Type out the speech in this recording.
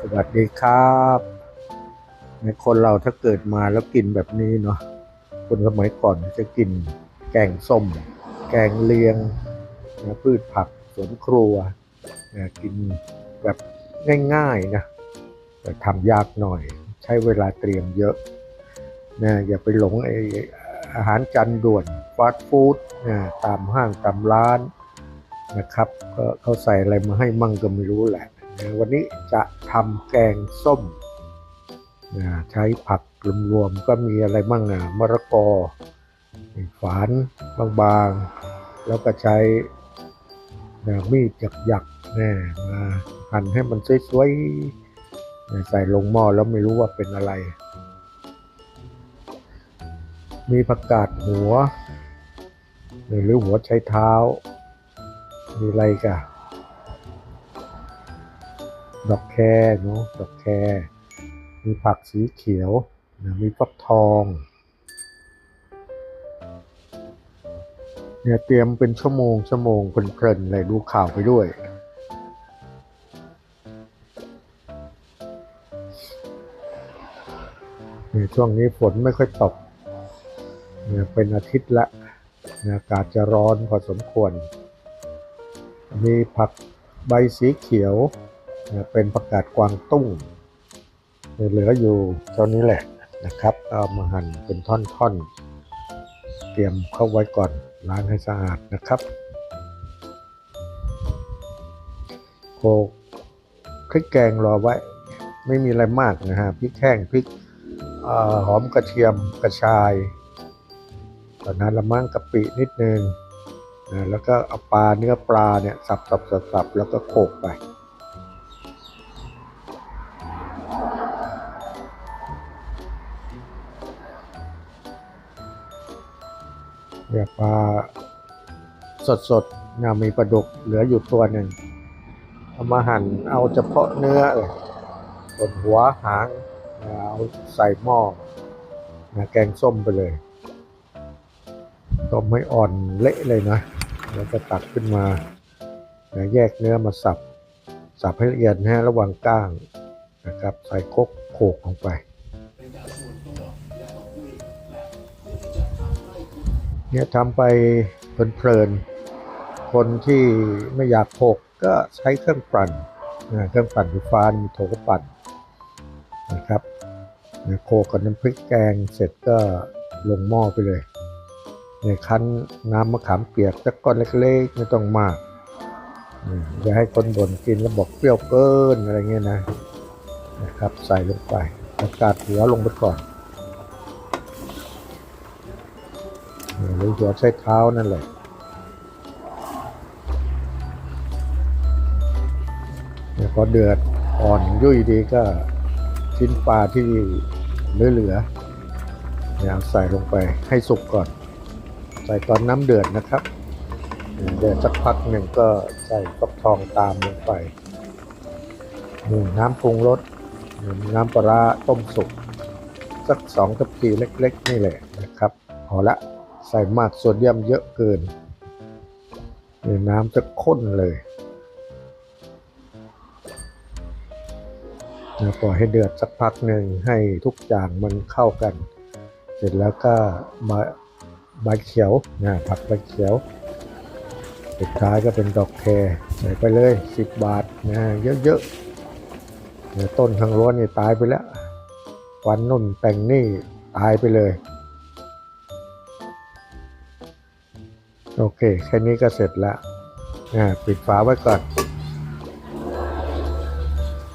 สวัสดีครับในคนเราถ้าเกิดมาแล้วกินแบบนี้เนาะคนสมัยก่อนจะกินแกงส้ม แกงเลียงนะพืชผักสวนครัวนะกินแบบง่ายๆนะแต่ทำยากหน่อย ใช้เวลาเตรียมเยอะนะอย่าไปหลงไออาหารจานด่วนฟาสต์ฟู้ดนะตามห้างตามร้าน นะครับ ก็เขาใส่อะไรมาให้มั่งก็ไม่รู้แหละนะวันนี้จะทำแกงส้มนะใช้ผักรวมๆก็มีอะไรมั่งอะมะระกอฝานบางๆ แล้วก็ใช้นะมีดหยักๆนะมาหั่นให้มันสวยๆนะใส่ลงหม้อแล้วไม่รู้ว่าเป็นอะไร มีผักกาดหัว หรือหัวใช้เท้า มีอะไรกันดอกแคเนาะดอกแค มีผักสีเขียวนะมีฟักทองเนี่ยเตรียมเป็นชั่วโมงชั่วโมงเพลินๆเลยดูข่าวไปด้วย เนี่ยช่วงนี้ฝนไม่ค่อยตกเนี่ยเป็นอาทิตย์ละเนี่ยอากาศจะร้อนพอสมควร มีผักใบสีเขียวเป็นผักกาดกวางตุ้ง เหลืออยู่เท่านี้แหละนะครับ เอามาหั่นเป็นท่อนๆ เตรียมเข้าไว้ก่อนล้างให้สะอาดนะครับโขกพริกแกงรอไว้ ไม่มีอะไรมากนะฮะพริกแห้งพริกอหอมกระเทียมกระชายตอนนั้นละมั่งกะปินิดนึง นะแล้วก็เอาปลาเนื้อปลาเนี่ยสับสับสับสับแล้วก็โขกไป เนี่ยปลาสดๆเนี่ยมีปลาดุกเหลืออยู่ตัวหนึ่งเอามาหั่นเอาเฉพาะเนื้อเลยส่วนหัวหางเนี่ยเอาใส่หม้อนะแกงส้มไปเลย ต้มให้อ่อนเละเลยนะ แล้วก็ตักขึ้นมานะแยกเนื้อมาสับ สับให้ละเอียดนะฮะระหว่างก้างนะครับ ใส่คกโขกลงไป เนี่ยทำไปเพลินๆ คนที่ไม่อยากโขกก็ใช้เครื่องปั่นนะเครื่องปั่นไฟฟ้ามีโถกปั่นนะครับโขกกับน้ำพริกแกงเสร็จก็ลงหม้อไปเลย นี่คั้นน้ำมะขามเปียกสักก้อนเล็กๆ ไม่ต้องมากอย่าให้คนบ่นกินแล้วบอกเปรี้ยวเกินอะไรเงี้ยนะนะครับ ใส่ลงไปอากาศหัวลงไปก่อนหรือหัวใช้เท้านั่นแหละเนี่ยพอเดือดอ่อนยุ่ยดีก็ชิ้นปลาที่เหลือๆเนี่ยใส่ลงไปให้สุกก่อน ใส่ตอนน้ำเดือดนะครับเดือดสักพักหนึ่งก็ใส่ฟักทองตามลงไปน้ำปรุงรสน้ำปลาต้มสุกสักสองทัพพีเล็ก ๆ นี่แหละนะครับพอละใส่มากโซเดียมเยอะเกินน้ำจะข้นเลยแล้วปล่อยให้เดือดสักพักหนึ่งให้ทุกอย่างมันเข้ากัน เสร็จแล้วก็มา ใบเขียวนะผักใบเขียว สุดท้ายก็เป็นดอกแครใส่ไปเลย 10 บาทนะเยอะๆเนี่ยต้นทางร้วนนี่ตายไปแล้ววันนุ่นแต่งนี่ตายไปเลย โอเค แค่นี้ก็เสร็จแล้วอ่าปิดฝาไว้ก่อน